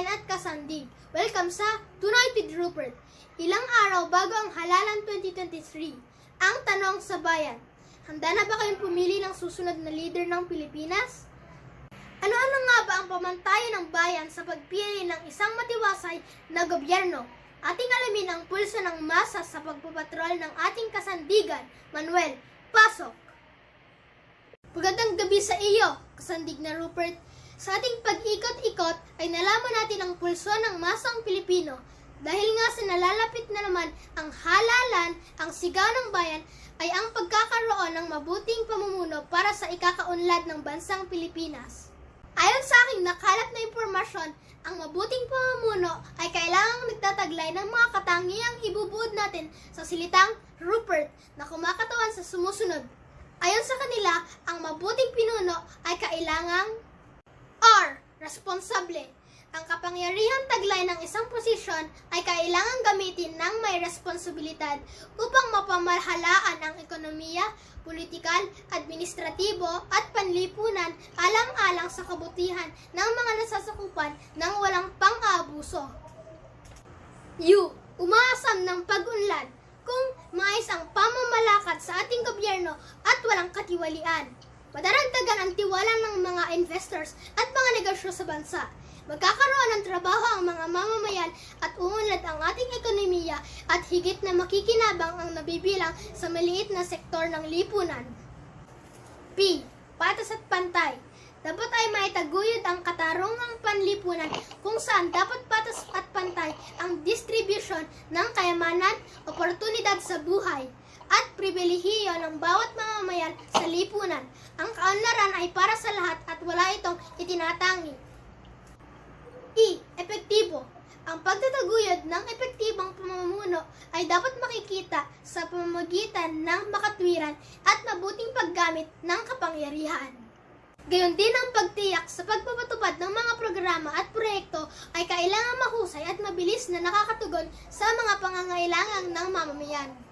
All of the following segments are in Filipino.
kabayan at kasandig. Welcome sa Tonight with Rupert. Ilang araw bago ang halalan 2023. Ang tanong sa bayan. Handa na ba kayong pumili ng susunod na leader ng Pilipinas? Ano-ano nga ba ang pamantayan ng bayan sa pagpili ng isang matiwasay na gobyerno? Ating alamin ang pulso ng masa sa pagpapatrol ng ating kasandigan, Manuel. Pasok! Magandang gabi sa iyo, kasandig na Rupert. Sa ating pag-ikot-ikot ay nalaman natin ang pulso ng masang Pilipino. Dahil nga sa nalalapit na naman ang halalan, ang sigaw ng bayan ay ang pagkakaroon ng mabuting pamumuno para sa ikakaunlad ng bansang Pilipinas. Ayon sa aking nakalap na impormasyon, ang mabuting pamumuno ay kailangang nagtataglay ng mga katangiang ibubuod natin sa silitang Rupert na kumakatawan sa sumusunod. Ayon sa kanila, ang mabuting pinuno ay kailangang. Responsable. Ang kapangyarihang taglay ng isang posisyon ay kailangang gamitin ng may responsibilidad upang mapamahalaan ang ekonomiya, politikal, administratibo at panlipunan alang-alang sa kabutihan ng mga nasasakupan ng walang pang-aabuso. U. Umaasam ng pag-unlad kung mais ang pamamalakad sa ating gobyerno at walang katiwalian. Madaragdagan ang tiwala ng mga investors at mga negosyo sa bansa. Magkakaroon ng trabaho ang mga mamamayan at uunlad ang ating ekonomiya at higit na makikinabang ang nabibilang sa maliit na sektor ng lipunan. P. Patas at pantay. Dapat ay maitaguyod ang katarungang panlipunan kung saan dapat patas at pantay ang distribution ng kayamanan, oportunidad sa buhay, at pribilehiyo ng bawat mamamayan sa lipunan. Ang kaunlaran ay para sa lahat at wala itong itinatangi. E. Epektibo. Ang pagtataguyod ng epektibong pamumuno ay dapat makikita sa pamamagitan ng makatwiran at mabuting paggamit ng kapangyarihan. Gayon din ang pagtiyak sa pagpapatupad ng mga programa at proyekto ay kailangan mahusay at mabilis na nakakatugon sa mga pangangailangan ng mamamayan.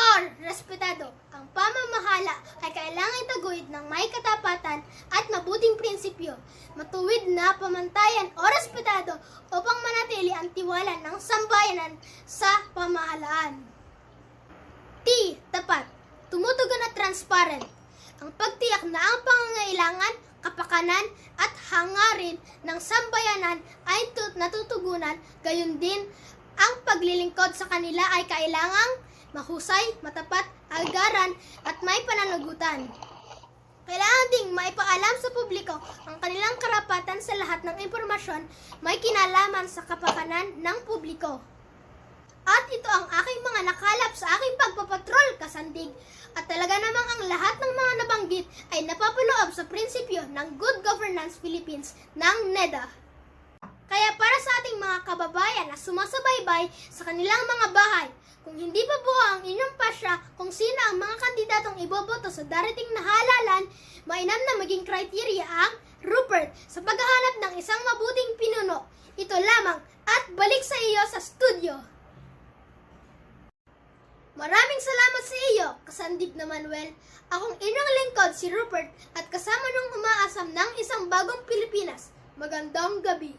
Or, respetado, ang pamamahala ay kailangan itaguyod ng may katapatan at mabuting prinsipyo, matuwid na pamantayan o respetado upang manatili ang tiwala ng sambayanan sa pamahalaan. T. Tapat. Tumutugon at transparent. Ang pagtiyak na ang pangangailangan, kapakanan at hangarin ng sambayanan ay tut- natutugunan, gayon din ang paglilingkod sa kanila ay kailangang mahusay, matapat, algaran at may pananagutan. Kailangan ding maipaalam sa publiko ang kanilang karapatan sa lahat ng impormasyon may kinalaman sa kapakanan ng publiko. At ito ang aking mga nakalap sa aking pagpapatrol kasandig. At talaga namang ang lahat ng mga nabanggit ay napapaloob sa prinsipyo ng Good Governance Philippines ng NEDA. Kaya para sa ating mga kababayan na sumasabay-bay sa kanilang mga bahay, kung hindi pa buo ang inyong pasya kung sino ang mga kandidatong iboboto sa darating na halalan, mainam na maging kriteria ang Rupert sa paghahanap ng isang mabuting pinuno. Ito lamang at balik sa iyo sa studio. Maraming salamat sa iyo, kasandig na Manuel. Akong inyong lingkod si Rupert at kasama nung umaasam ng isang bagong Pilipinas. Magandang gabi.